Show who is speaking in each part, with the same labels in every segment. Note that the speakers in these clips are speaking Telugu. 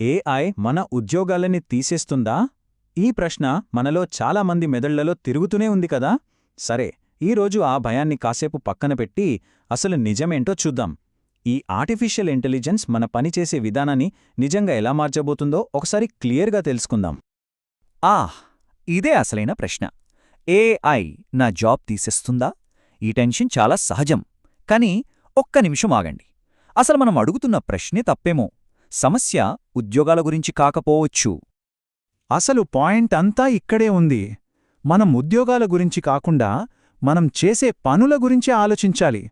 Speaker 1: ఏఐ మన ఉద్యోగాలని తీసేస్తుందా? ఈ ప్రశ్న మనలో చాలామంది మెదళ్ళలో తిరుగుతూనే ఉంది కదా? సరే ఈరోజు ఆ భయాన్ని కాసేపు పక్కన పెట్టి అసలు నిజమేంటో చూద్దాం. ఈ ఆర్టిఫిషియల్ ఇంటెలిజెన్స్ మన పనిచేసే విధానాన్ని నిజంగా ఎలా మార్చబోతుందో ఒకసారి క్లియర్గా తెలుసుకుందాం.
Speaker 2: ఆహ్ ఇదే అసలైన ప్రశ్న. ఏఐ నా జాబ్ తీసేస్తుందా? ఈ టెన్షన్ చాలా సహజం. కానీ ఒక్క నిమిషం ఆగండి. అసలు మనం అడుగుతున్న ప్రశ్నే తప్పేమో. సమస్య ఉద్యోగాల గురించి కాకపోవచ్చు.
Speaker 3: అసలు పాయింట్ అంతా ఇక్కడే ఉంది. మనం ఉద్యోగాల గురించి కాకుండా మనం చేసే పనుల గురించి ఆలోచించాలి.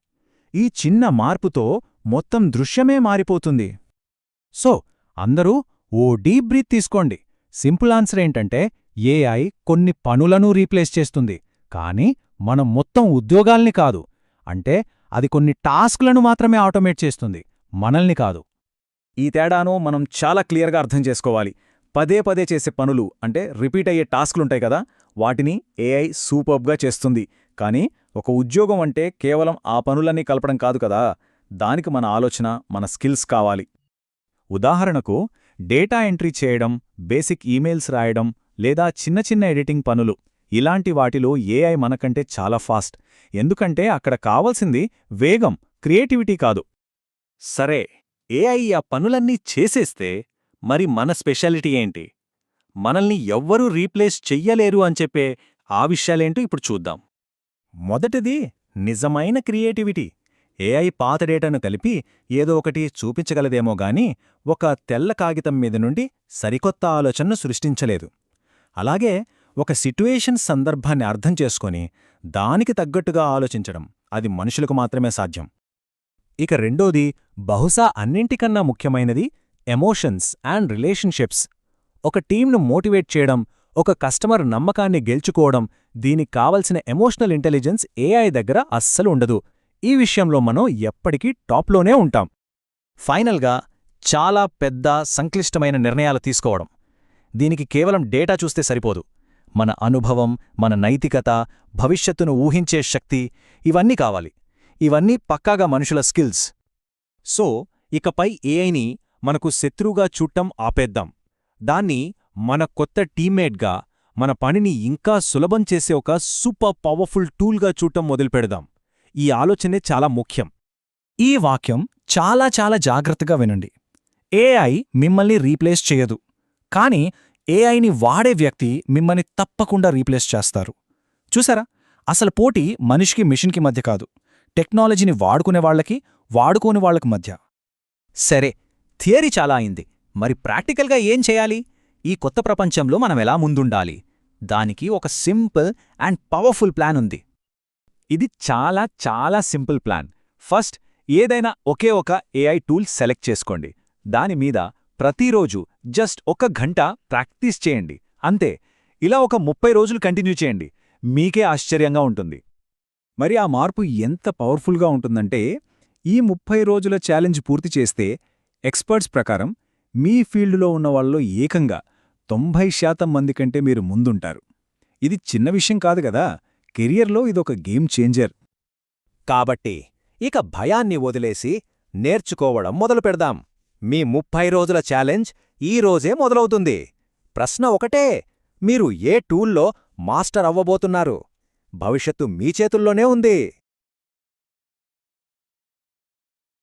Speaker 3: ఈ చిన్న మార్పుతో మొత్తం దృశ్యమే మారిపోతుంది. సో అందరూ ఓ డీప్ బ్రీత్ తీసుకోండి. సింపుల్ ఆన్సర్ ఏంటంటే ఏఐ కొన్ని పనులను రీప్లేస్ చేస్తుంది. కానీ మనం మొత్తం ఉద్యోగాల్ని కాదు. అంటే అది కొన్ని టాస్క్లను మాత్రమే ఆటోమేట్ చేస్తుంది. మనల్ని కాదు.
Speaker 1: ఈ తేడాను మనం చాలా క్లియర్గా అర్థం చేసుకోవాలి. పదే పదే చేసే పనులు అంటే రిపీట్ అయ్యే టాస్క్లుంటాయి కదా వాటిని ఏఐ సూపర్బ్గా చేస్తుంది. కానీ ఒక ఉద్యోగం అంటే కేవలం ఆ పనులన్నీ కలపడం కాదు కదా దానికి మన ఆలోచన మన స్కిల్స్ కావాలి. ఉదాహరణకు డేటా ఎంట్రీ చేయడం బేసిక్ ఈమెయిల్స్ రాయడం లేదా చిన్న చిన్న ఎడిటింగ్ పనులు ఇలాంటి వాటిలో ఏఐ మనకంటే చాలా ఫాస్ట్. ఎందుకంటే అక్కడ కావలసింది వేగం క్రియేటివిటీ కాదు.
Speaker 4: సరే ఏఐ ఆ పనులన్నీ చేసేస్తే మరి మన స్పెషాలిటీ ఏంటి? మనల్ని ఎవ్వరూ రీప్లేస్ చెయ్యలేరు అని చెప్పే ఆ విషయాలేంటో ఇప్పుడు చూద్దాం. మొదటిది నిజమైన క్రియేటివిటీ. ఏఐ పాత డేటాను కలిపి ఏదో ఒకటి చూపించగలదేమో గాని ఒక తెల్ల కాగితం మీద నుండి సరికొత్త ఆలోచనను సృష్టించలేదు. అలాగే ఒక సిట్యుయేషన్ సందర్భాన్ని అర్థం చేసుకొని దానికి తగ్గట్టుగా ఆలోచించడం అది మనుషులకు మాత్రమే సాధ్యం. ఇక రెండోది బహుశా అన్నింటికన్నా ముఖ్యమైనది ఎమోషన్స్ అండ్ రిలేషన్షిప్స్. ఒక టీంను మోటివేట్ చేయడం ఒక కస్టమర్ నమ్మకాన్ని గెలుచుకోవడం దీనికి కావలసిన ఎమోషనల్ ఇంటెలిజెన్స్ ఏఐ దగ్గర అస్సలు ఉండదు. ఈ విషయంలో మనం ఎప్పటికీ టాప్లోనే ఉంటాం. ఫైనల్గా చాలా పెద్ద సంక్లిష్టమైన నిర్ణయాలు తీసుకోవడం. దీనికి కేవలం డేటా చూస్తే సరిపోదు. మన అనుభవం మన నైతికత భవిష్యత్తును ఊహించే శక్తి ఇవన్నీ కావాలి. ఇవన్నీ పక్కాగా మనుషుల స్కిల్స్. సో ఇకపై ఏఐని మనకు శత్రువుగా చూడటం ఆపేద్దాం. దాన్ని మన కొత్త టీమ్మేట్గా మన పనిని ఇంకా సులభం చేసే ఒక సూపర్ పవర్ఫుల్ టూల్గా చూడటం మొదలుపెడదాం. ఈ ఆలోచనే చాలా ముఖ్యం. ఈ వాక్యం చాలా చాలా జాగ్రత్తగా వినండి. ఏఐ మిమ్మల్ని రీప్లేస్ చేయదు. కానీ ఏఐని వాడే వ్యక్తి మిమ్మల్ని తప్పకుండా రీప్లేస్ చేస్తారు. చూసారా? అసలు పోటీ మనిషికి మిషన్కి మధ్య కాదు. టెక్నాలజీని వాడుకునే వాళ్ళకి వాడుకోని వాళ్ళకి మధ్య.
Speaker 2: సరే థియరీ చాలా అయింది. మరి ప్రాక్టికల్గా ఏం చేయాలి? ఈ కొత్త ప్రపంచంలో మనం ఎలా ముందుండాలి? దానికి ఒక సింపుల్ అండ్ పవర్ఫుల్ ప్లాన్ ఉంది.
Speaker 1: ఇది చాలా చాలా సింపుల్ ప్లాన్. ఫస్ట్ ఏదైనా ఒకే ఒక ఏఐ టూల్ సెలెక్ట్ చేసుకోండి. దానిమీద ప్రతిరోజు జస్ట్ ఒక గంట ప్రాక్టీస్ చేయండి. అంతే. ఇలా ఒక ముప్పై రోజులు కంటిన్యూ చేయండి. మీకే ఆశ్చర్యంగా ఉంటుంది. మరి ఆ మార్పు ఎంత పవర్ఫుల్గా ఉంటుందంటే ఈ ముప్పై రోజుల ఛాలెంజ్ పూర్తి చేస్తే ఎక్స్పర్ట్స్ ప్రకారం మీ ఫీల్డ్లో ఉన్నవాళ్ళలో ఏకంగా తొంభై శాతం మంది కంటే మీరు ముందుంటారు. ఇది చిన్న విషయం కాదు కదా కెరియర్లో ఇదొక గేమ్ చేంజర్.
Speaker 4: కాబట్టి ఇక భయాన్ని వదిలేసి నేర్చుకోవడం మొదలుపెడదాం మీ ముప్పై రోజుల ఛాలెంజ్ ఈ రోజే మొదలవుతుంది. ప్రశ్న ఒకటే మీరు ఏ టూల్లో మాస్టర్ అవ్వబోతున్నారు? భవిష్యత్తు మీ చేతుల్లోనే ఉంది.